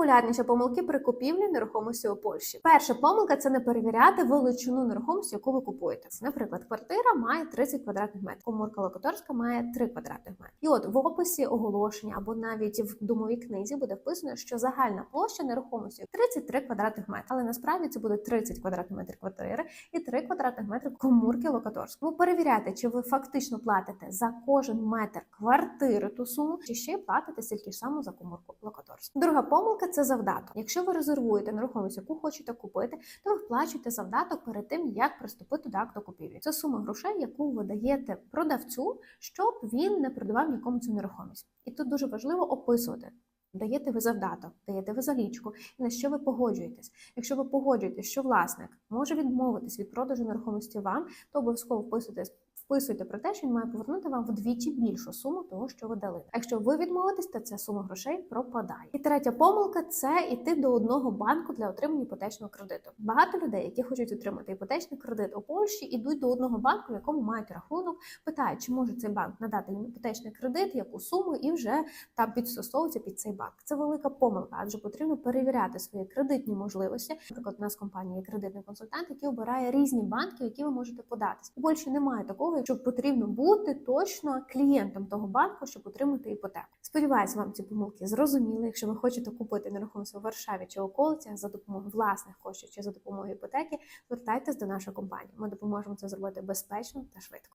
Найпопулярніші помилки при купівлі нерухомості у Польщі. Перша помилка це не перевіряти величину нерухомості, яку ви купуєте. Наприклад, квартира має 30 квадратних метрів, коморка локаторська має 3 квадратних метри. І от в описі оголошення або навіть в домовій книзі буде вписано, що загальна площа нерухомості 33 квадратних метри. Але насправді це буде 30 квадратних метрів квартири і 3 квадратних метри коморки локаторської. Ви перевіряєте, чи ви фактично платите за кожен метр квартири ту суму, чи ще платите стільки ж само за коморку локаторську. Друга помилка це завдаток. Якщо ви резервуєте нерухомість, яку хочете купити, то ви вплачуєте завдаток перед тим, як приступити до акту купівлі. Це сума грошей, яку ви даєте продавцю, щоб він не продавав нікому цю нерухомість. І тут дуже важливо описувати. Даєте ви завдаток, даєте ви залічку, і на що ви погоджуєтесь. Якщо ви погоджуєтесь, що власник може відмовитись від продажу нерухомості вам, то обов'язково вписуйте вписуйте про те, що він має повернути вам вдвічі більшу суму того, що ви дали. А якщо ви відмовитесь, то ця сума грошей пропадає. І третя помилка це йти до одного банку для отримання іпотечного кредиту. Багато людей, які хочуть отримати іпотечний кредит у Польщі, ідуть до одного банку, в якому мають рахунок, питають, чи може цей банк надати їм іпотечний кредит, яку суму, і вже там підстосовуються під цей банк. Це велика помилка, адже потрібно перевіряти свої кредитні можливості. Наприклад, у нас в компанії є кредитний консультант, який обирає різні банки, які ви можете податись. У Польщі немає такого, що потрібно бути точно клієнтом того банку, щоб отримати іпотеку. Сподіваюсь, вам ці помилки зрозуміли. Якщо ви хочете купити нерухомість у Варшаві чи околицях за допомогою власних коштів чи за допомогою іпотеки, звертайтесь до нашої компанії. Ми допоможемо це зробити безпечно та швидко.